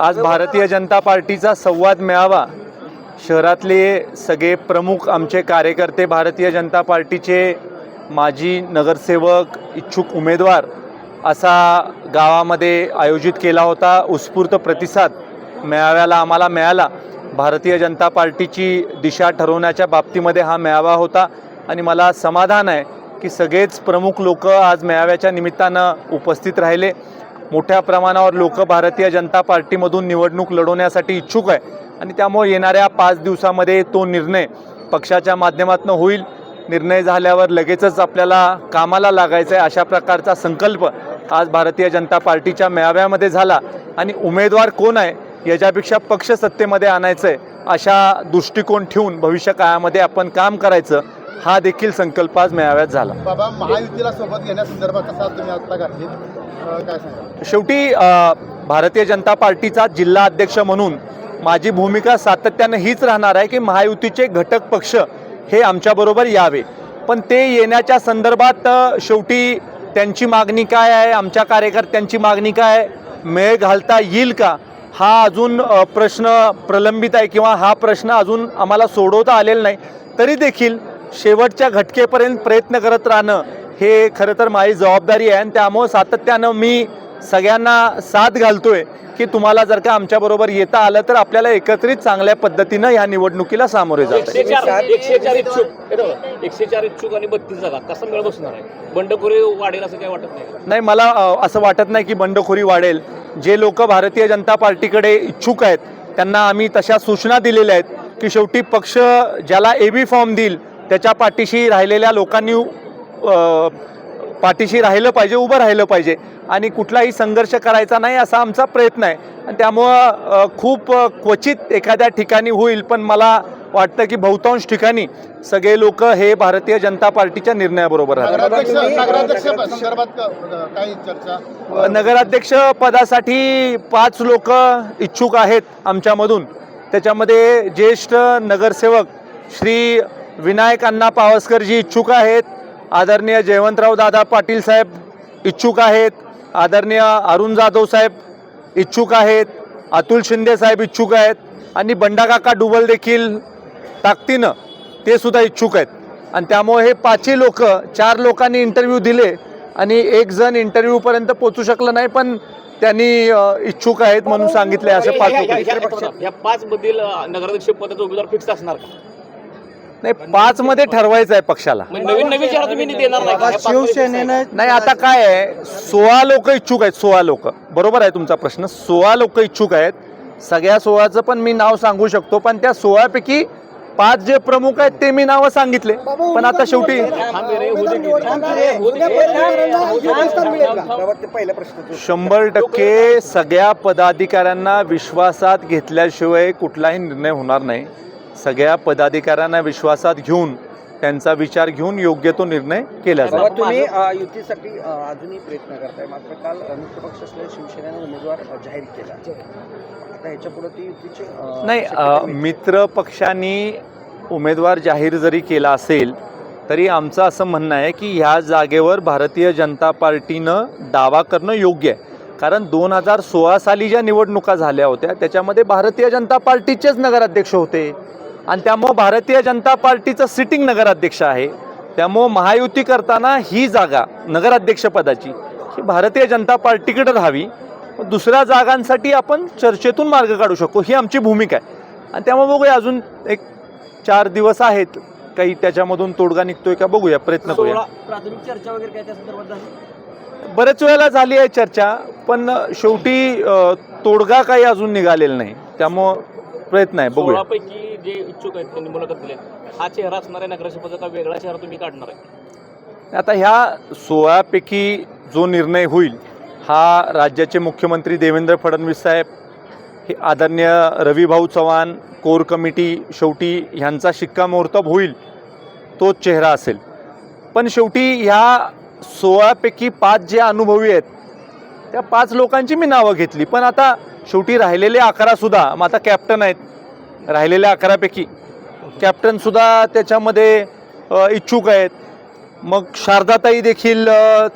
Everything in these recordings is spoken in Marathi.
आज भारतीय जनता पार्टीचा संवाद मेळावा. शहरातले सगळे प्रमुख आमचे कार्यकर्ते भारतीय जनता पार्टीचे माजी नगरसेवक इच्छुक उमेदवार असा गावामध्ये आयोजित केला होता. उत्स्फूर्त प्रतिसाद मेळाव्याला आम्हाला मिळाला. भारतीय जनता पार्टीची दिशा ठरवण्याच्या बाबतीमध्ये हा मेळावा होता. आणि मला समाधान आहे की सगळेच प्रमुख लोक आज मेळाव्याच्या निमित्तानं उपस्थित राहिले. मोठ्या प्रमाणावर लोक भारतीय जनता पार्टीमधून निवडणूक लढवण्यासाठी इच्छुक आहे. आणि त्यामुळे येणाऱ्या पाच दिवसामध्ये तो निर्णय पक्षाच्या माध्यमातून होईल. निर्णय झाल्यावर लगेचच आपल्याला कामाला लागायचं आहे अशा प्रकारचा संकल्प आज भारतीय जनता पार्टीच्या मेळाव्यामध्ये झाला. आणि उमेदवार कोण आहे याच्यापेक्षा पक्ष सत्तेमध्ये आणायचं आहे अशा दृष्टिकोन ठेवून भविष्य काळामध्ये आपण काम करायचं. हा देखील संकल्प आज मेळाव्यात झाला. बाबा महायुतीला सोबत घेण्यासंदर्भात कसा तुम्ही आता घातली अं, काय सांगा शेवटी भारतीय जनता पार्टीचा जिल्हा अध्यक्ष म्हणून माझी भूमिका सातत्यानं हीच राहणार आहे की महायुतीचे घटक पक्ष हे आमच्याबरोबर यावे. पण ते येण्याच्या संदर्भात शेवटी त्यांची मागणी काय आहे? आमच्या कार्यकर्त्यांची मागणी काय आहे? मेळ घालता येईल का? हा अजून प्रश्न प्रलंबित आहे किंवा हा प्रश्न अजून आम्हाला सोडवता आलेला नाही. तरी देखील शेवटच्या घटकेपर्यंत प्रयत्न करत राहणं हे खरं तर माझी जबाबदारी आहे आणि त्यामुळं सातत्यानं मी सगळ्यांना साथ घालतोय की तुम्हाला जर का आमच्याबरोबर येता आलं तर आपल्याला एकत्रित चांगल्या पद्धतीनं ह्या निवडणुकीला सामोरे जात एकशे चार एकशे चार इच्छुक. एकशे चार इच्छुक आणि बत्तीस जागा कसा मेळ बसणार आहे. बंडखोरी वाढेल असं काय वाटत नाही. नाही मला असं वाटत नाही की बंडखोरी वाढेल. जे लोक भारतीय जनता पार्टीकडे इच्छुक आहेत त्यांना आम्ही तशा सूचना दिलेल्या आहेत की शेवटी पक्ष ज्याला ए बी फॉर्म देईल त्याच्या पाठीशी राहिलेल्या लोकांनी पाठीशी राहिलं पाहिजे उभं राहिलं पाहिजे. आणि कुठलाही संघर्ष करायचा नाही असा आमचा प्रयत्न आहे. आणि त्यामुळं खूप क्वचित एखाद्या ठिकाणी होईल पण मला वाटतं की बहुतांश ठिकाणी सगळे लोक हे भारतीय जनता पार्टीच्या निर्णयाबरोबर राहतात. नगराध्यक्ष पदासाठी पाच लोक इच्छुक आहेत आमच्यामधून. त्याच्यामध्ये ज्येष्ठ नगरसेवक श्री विनायक अण्णा पावसकरजी इच्छुक आहेत आदरणीय जयवंतराव दादा पाटील साहेब इच्छुक आहेत आदरणीय अरुण जाधव साहेब इच्छुक आहेत अतुल शिंदे साहेब इच्छुक आहेत आणि बंडाकाका डुबल देखील ताकदीनं ते सुद्धा इच्छुक आहेत आणि त्यामुळे हे पाचही लोक चार लोकांनी इंटरव्ह्यू दिले आणि एक जण इंटरव्ह्यूपर्यंत पोचू शकलं नाही पण त्यांनी इच्छुक आहेत म्हणून सांगितले असे पाच लोक आहेत. या पाच मधील नगराध्यक्ष पदाचा उमेदवार फिक्स असणार का नाही पाच मध्ये ठरवायचं आहे पक्षाला. नवीन नवीन तुम्ही देणार नाही का? का? नाही आता काय आहे? सोळा लोक इच्छुक आहेत सोळा लोक. बरोबर आहे तुमचा प्रश्न. सोळा लोक इच्छुक आहेत. सगळ्या सोळाचं पण मी नाव सांगू शकतो पण त्या सोळापैकी पाच जे प्रमुख आहेत ते मी नावं सांगितले. पण आता शेवटी. शंभर टक्के सगळ्या पदाधिकाऱ्यांना विश्वासात घेतल्याशिवाय कुठलाही निर्णय होणार नाही. सगळ्या पदाधिकाऱ्यांना विश्वासात घेऊन त्यांचा विचार घेऊन योग्य तो निर्णय केला जाईल. तुम्ही युतीसाठी अजूनही प्रयत्न करताय. मात्र काल मित्र पक्ष असलेल्या शिवसेनेने उमेदवार जाहीर केला. आता ह्याच्या पुढे ती युतीचे नाही. मित्र पक्षांनी उमेदवार जाहीर जरी केला असेल तरी आमचं असं म्हणणं आहे की ह्या जागेवर भारतीय जनता पार्टीनं दावा करणं योग्य आहे. कारण दोन हजार सोळा साली ज्या निवडणुका झाल्या होत्या त्याच्यामध्ये भारतीय जनता पार्टीचेच नगराध्यक्ष होते. आणि त्यामुळं भारतीय जनता पार्टीचं सिटिंग नगराध्यक्ष आहे. त्यामुळं महायुती करताना ही जागा नगराध्यक्षपदाची ही भारतीय जनता पार्टीकडे राहावी दुसऱ्या जागांसाठी आपण चर्चेतून मार्ग काढू शकतो ही आमची भूमिका आहे. आणि त्यामुळे बघूया अजून एक चार दिवस आहेत. काही त्याच्यामधून तोडगा निघतोय का बघूया प्रयत्न करूया. सोळा- प्राथमिक चर्चा वगैरे काय त्या संदर्भात झाली? बरेच वेळेला झाली आहे चर्चा पण शेवटी तोडगा काही अजून निघालेला नाही. त्यामुळं प्रयत्न आहे बघूया. जे इच्छुक आहेत त्यांनी मुलाखत दिली. हा चेहरा असणार आहे नगराध्यक्ष पदाचा वेगळा चेहरा तुम्ही काढणार आहे. आता ह्या सोळापैकी जो निर्णय होईल हा राज्याचे मुख्यमंत्री देवेंद्र फडणवीस साहेब हे आदरणीय रविभाऊ चव्हाण कोर कमिटी शेवटी ह्यांचा शिक्कामोर्तब होईल तोच चेहरा असेल. पण शेवटी ह्या सोळापैकी पाच जे अनुभवी आहेत त्या पाच लोकांची मी नावं घेतली. पण आता शेवटी राहिलेले अकरासुद्धा मग आता कॅप्टन आहेत राहिलेल्या अकरापैकी. कॅप्टनसुद्धा त्याच्यामध्ये इच्छुक आहेत. मग शारदाताई देखील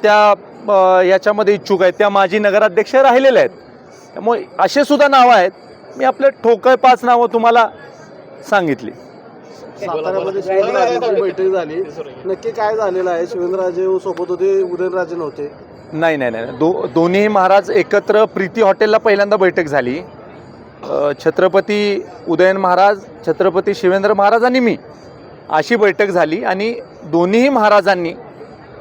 त्या याच्यामध्ये इच्छुक आहेत. त्या माजी नगराध्यक्ष राहिलेल्या आहेत. त्यामुळे असे सुद्धा नावं आहेत. मी आपले ठोकळ पाच नावं तुम्हाला सांगितली. साताऱ्यामध्ये शिवेंद्रराजेंची बैठक झाली. नक्की काय झालेलं आहे? शिवेंद्रराजे सोबत होते उदयनराजे नव्हते. नाही नाही नाही. दो दोन्ही महाराज एकत्र प्रीती हॉटेलला पहिल्यांदा बैठक झाली. छत्रपती उदयन महाराज छत्रपती शिवेंद्र महाराज आणि मी अशी बैठक झाली आणि दोन्हीही महाराजांनी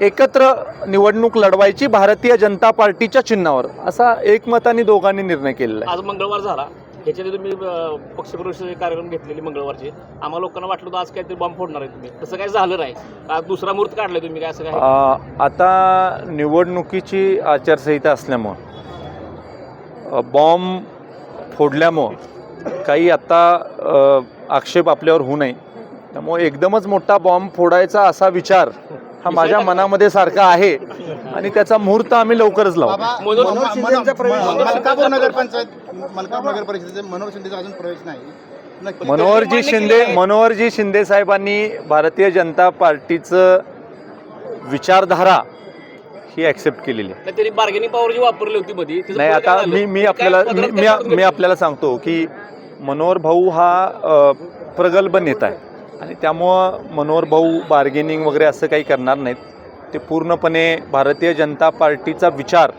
एकत्र निवडणूक लढवायची भारतीय जनता पार्टीच्या चिन्हावर असा एकमताने दोघांनी निर्णय केलेला आहे. आज मंगळवार झाला. ह्याच्या आधी तुम्ही पक्षप्रवेशाचे कार्यक्रम घेतलेले मंगळवारचे. आम्हाला लोकांना वाटलं होतं आज काहीतरी बॉम्ब फोडणार आहे तुम्ही. तसं काय झालं नाही. आज दुसरा मुहूर्त काढलाय तुम्ही काय असं काय? आता निवडणुकीची आचारसंहिता असल्यामुळं बॉम्ब फोडल्यामुळं काही आत्ता आक्षेप आपल्यावर होऊ नये. त्यामुळे एकदमच मोठा बॉम्ब फोडायचा असा विचार हा माझ्या मनामध्ये सारखा आहे आणि त्याचा मुहूर्त आम्ही लवकरच लावू. मलकापूर नगरपंचायत मलकापूर नगर परिषदेचे मनोहर शिंदेचा अजून प्रवेश नाही. मनोहरजी शिंदे. मनोहरजी शिंदे साहेबांनी भारतीय जनता पार्टीचं विचारधारा ही ॲक्सेप्ट केलेली आहे. बार्गेनिंग पॉवर जी वापरली होती मध्ये तिचं नाही पुढे आता झालं? मी मी काय आपल्याला मी मी आपल्याला सांगतो की मनोहर भाऊ हा अ, प्रगल्भ नेता आहे. आणि त्यामुळं मनोहर भाऊ बार्गेनिंग वगैरे असं काही करणार नाहीत. ते पूर्णपणे भारतीय जनता पार्टीचा विचार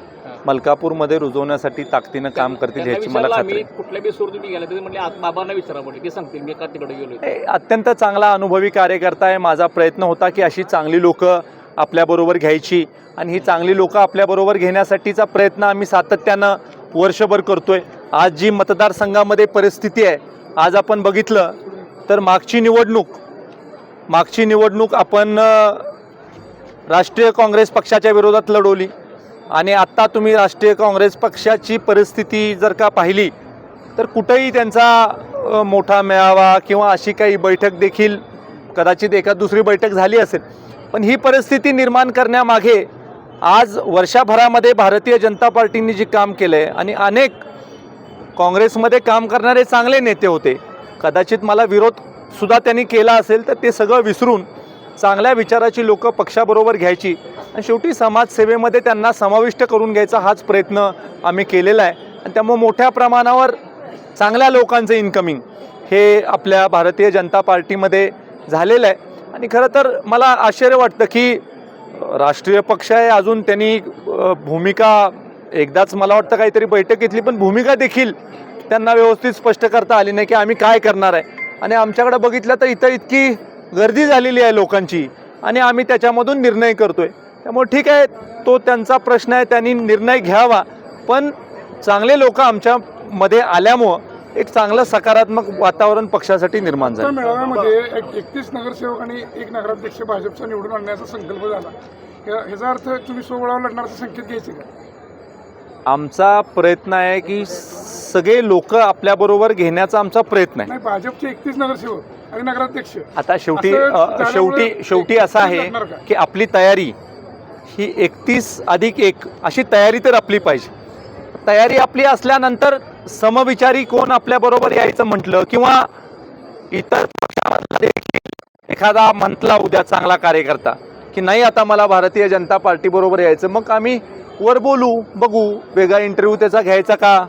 मलकापूरमध्ये रुजवण्यासाठी ताकदीनं काम करतील त्यांना ह्याची मला विचारलं खात्री आम्ही आहे. कुठल्या बेसवर तुम्ही गेला तरी म्हणले आज बाबांना विचारा म्हटलं ते सांगतील मी का तिकडे गेलो अत्यंत चांगला अनुभवी कार्यकर्ता आहे. माझा प्रयत्न होता की अशी चांगली लोक आपल्याबरोबर घ्यायची आणि ही चांगली लोकं आपल्याबरोबर घेण्यासाठीचा प्रयत्न आम्ही सातत्यानं वर्षभर करतोय. आज जी मतदारसंघामध्ये परिस्थिती आहे आज आपण बघितलं तर मागची निवडणूक मागची निवडणूक आपण राष्ट्रीय काँग्रेस पक्षाच्या विरोधात लढवली. आणि आत्ता तुम्ही राष्ट्रीय काँग्रेस पक्षाची परिस्थिती जर का पाहिली तर कुठेही त्यांचा मोठा मेळावा किंवा अशी काही बैठक देखील कदाचित एका दुसरी बैठक झाली असेल. पण ही परिस्थिती निर्माण करण्यामागे आज वर्षभरामध्ये भारतीय जनता पार्टीने जे काम केलं आहे आणि अनेक काँग्रेसमध्ये काम करणारे चांगले नेते होते कदाचित मला विरोध सुद्धा त्यांनी केला असेल तर ते सगळं विसरून चांगल्या विचाराची लोकं पक्षाबरोबर घ्यायची आणि शेवटी समाजसेवेमध्ये त्यांना समाविष्ट करून घ्यायचा हाच प्रयत्न आम्ही केलेला आहे. आणि त्यामुळे मोठ्या प्रमाणावर चांगल्या लोकांचं इन्कमिंग हे आपल्या भारतीय जनता पार्टीमध्ये झालेलं आहे. आणि खरं तर मला आश्चर्य वाटतं की राष्ट्रीय पक्ष आहे अजून त्यांनी भूमिका एकदाच मला वाटतं काहीतरी बैठक घेतली पण भूमिका देखील त्यांना व्यवस्थित स्पष्ट करता आली नाही की आम्ही काय करणार आहे. आणि आमच्याकडे बघितलं तर इथं इतकी गर्दी झालेली आहे लोकांची आणि आम्ही त्याच्यामधून निर्णय करतोय. त्यामुळे ठीक आहे तो त्यांचा प्रश्न आहे त्यांनी निर्णय घ्यावा. पण चांगले लोक आमच्यामध्ये आल्यामुळं एक चांगलं सकारात्मक वातावरण पक्षासाठी निर्माण झालं. मेळाव्यामध्ये एक एकतीस नगरसेवक आणि एक नगराध्यक्ष भाजपचा निवडून आणण्याचा संकल्प झाला. ह्याचा अर्थ तुम्ही सोबळावर लढण्याचा संकेत घ्यायचे का? आमचा प्रयत्न आहे की सगळे लोक आपल्याबरोबर घेण्याचा आमचा प्रयत्न आहे. भाजपचे एकतीस नगरसेवक आणि नगराध्यक्ष. आता शेवटी शेवटी शेवटी असं आहे? की आपली तयारी ही एकतीस अधिक एक अशी तयारी तर आपली पाहिजे. तयारी आपली असल्यानंतर समविचारी कोण आपल्याबरोबर यायचं म्हटलं किंवा इतर पक्षामधला देखील एखादा म्हटला उद्या चांगला कार्यकर्ता की नाही आता मला भारतीय जनता पार्टीबरोबर यायचं मग आम्ही वर बोलू बघू वेगळा इंटरव्ह्यू त्याचा घ्यायचा का?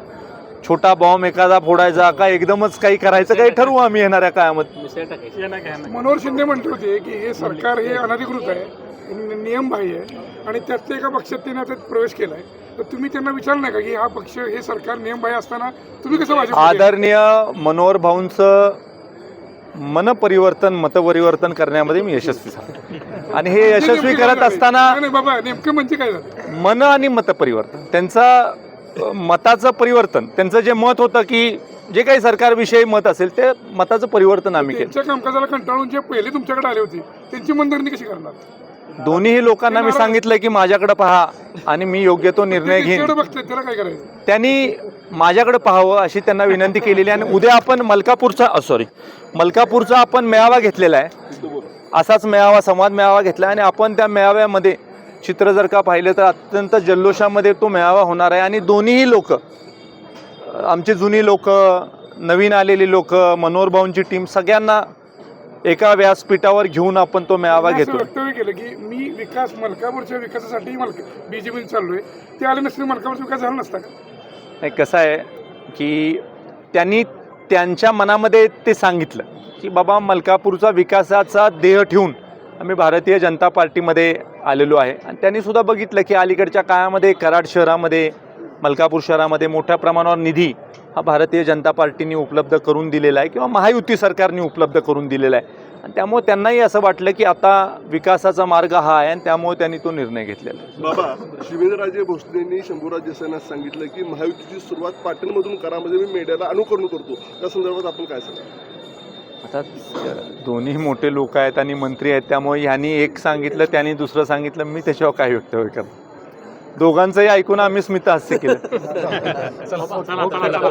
छोटा बॉम्ब एखादा फोडायचा का? एकदमच काही करायचं काही ठरवू आम्ही येणाऱ्या काळामध्ये. मनोहर शिंदे म्हटले होते की हे सरकार हे अनधिकृत आहे नियमबाह्य आहे आणि त्याच्या एका पक्षात त्यांनी आता प्रवेश केलाय. तर तुम्ही त्यांना विचारलं नाही का की हा पक्ष हे सरकार नियमबाह्य असताना तुम्ही कसं भाजप आदरणीय मनोहर भाऊंचं मनपरिवर्तन मतपरिवर्तन करण्यामध्ये मी यशस्वी झालो. आणि हे यशस्वी करत असताना नाही बाबा नेमकं म्हणजे काय झालं? मन आणि मतपरिवर्तन त्यांचा मताचं परिवर्तन. त्यांचं जे मत होतं की जे काही सरकारविषयी मत असेल ते मताचं परिवर्तन आम्ही केलं. त्यांच्या कामकाजाला कंटाळून जे पहिले तुमच्याकडे आले होते त्यांची मनधरणी कशी करणार? दोन्हीही लोकांना मी सांगितलं की माझ्याकडे पहा आणि मी योग्य तो निर्णय घेईन. त्यांच्याकडे बघतात त्याला काय करायचं? त्यांनी माझ्याकडे पाहावं अशी त्यांना विनंती केलेली आहे. आणि उद्या आपण मलकापूरचा सॉरी मलकापूरचा आपण मेळावा घेतलेला आहे. असाच मेळावा संवाद मेळावा घेतला आणि आपण त्या मेळाव्यामध्ये चित्र जर का पाहिलं तर अत्यंत जल्लोषामध्ये तो मेळावा होणार आहे. आणि दोन्हीही लोक आमची जुनी लोक नवीन आलेली लोक मनोहर भाऊंची टीम सगळ्यांना एका व्यासपीठावर घेऊन आपण तो मेळावा घेतो केलं की मी विकास मलकापूरच्या विकासासाठी मलक बीजेपी आहे ते आले नसते मलकापूरचा विकास झाला नसता का? नाही कसं आहे की त्यांनी त्यांच्या मनामध्ये ते सांगितलं की बाबा मलकापूरचा विकासाचा देह ठेवून आम्ही भारतीय जनता पार्टीमध्ये आलेलो आहे. आणि त्यांनी सुद्धा बघितलं की अलीकडच्या काळामध्ये कराड शहरामध्ये मलकापूर शहरामध्ये मोठ्या प्रमाणावर निधी हा भारतीय जनता पार्टीने उपलब्ध करून दिलेला आहे किंवा महायुती सरकारने उपलब्ध करून दिलेला आहे. आणि त्यामुळे त्यांनाही असं वाटलं की आता विकासाचा मार्ग हा आहे आणि त्यामुळे त्यांनी तो निर्णय घेतलेला बाबा शिवेंद्रराजे भोसलेंनी शंभूराज देसाईंना सांगितलं की महायुतीची सुरुवात पाटणमधून करा म्हणजे मी मीडियाला अनुकरण करतो. त्या संदर्भात आपण काय सांगा? आता दोन्ही मोठे लोक आहेत आणि मंत्री आहेत त्यामुळे ह्यांनी एक सांगितलं त्यांनी दुसरं सांगितलं. मी त्याच्यावर काय वक्तव्य करतो दोघांचंही ऐकून आम्ही स्मित हास्य केलं. चला, चला, चला.